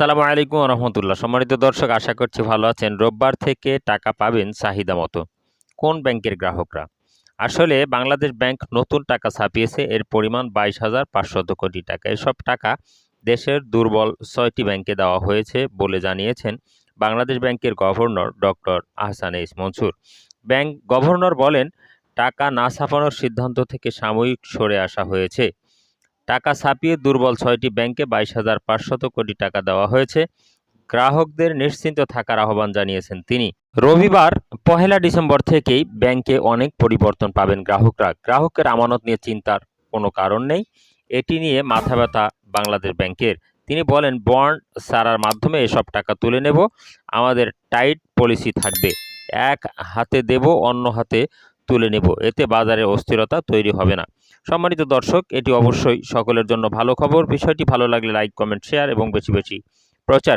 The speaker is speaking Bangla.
আসসালামু আলাইকুম রহমতুল্লাহ। সম্মানিত দর্শক, আশা করছি ভালো আছেন। রোববার থেকে টাকা পাবেন চাহিদা মতো। কোন ব্যাংকের গ্রাহকরা? আসলে বাংলাদেশ ব্যাংক নতুন টাকা ছাপিয়েছে। এর পরিমাণ বাইশ হাজার পাঁচশত কোটি টাকা। এসব টাকা দেশের দুর্বল ছয়টি ব্যাংকে দেওয়া হয়েছে বলে জানিয়েছেন বাংলাদেশ ব্যাংকের governor doctor Ahsan S Mansur. Bank governor বলেন, টাকা না ছাপানোর সিদ্ধান্ত থেকে সাময়িক সরে আসা হয়েছে। টাকা ছাপিয়ে দুর্বল ছয়টি ব্যাংকে বাইশ হাজার পাঁচশত কোটি টাকা দেওয়া হয়েছে। গ্রাহকদের নিশ্চিন্ত থাকার আহ্বান জানিয়েছেন তিনি। রবিবার, পহেলা ডিসেম্বর থেকেই ব্যাংকে অনেক পরিবর্তন পাবেন গ্রাহকরা। গ্রাহকের আমানত নিয়ে চিন্তার কোনো কারণ নেই। এটি নিয়ে মাথা ব্যথা বাংলাদেশ ব্যাংকের। তিনি বলেন, বন্ড সারার মাধ্যমে এসব টাকা তুলে নেব। আমাদের টাইট পলিসি থাকবে। এক হাতে দেব, অন্য হাতে তুলে নেব। এতে বাজারে অস্থিরতা তৈরি হবে না। সম্মানিত দর্শক, এটি অবশ্যই সকলের জন্য ভালো খবর। বিষয়টি ভালো লাগলে লাইক কমেন্ট শেয়ার এবং বেশি বেশি প্রচার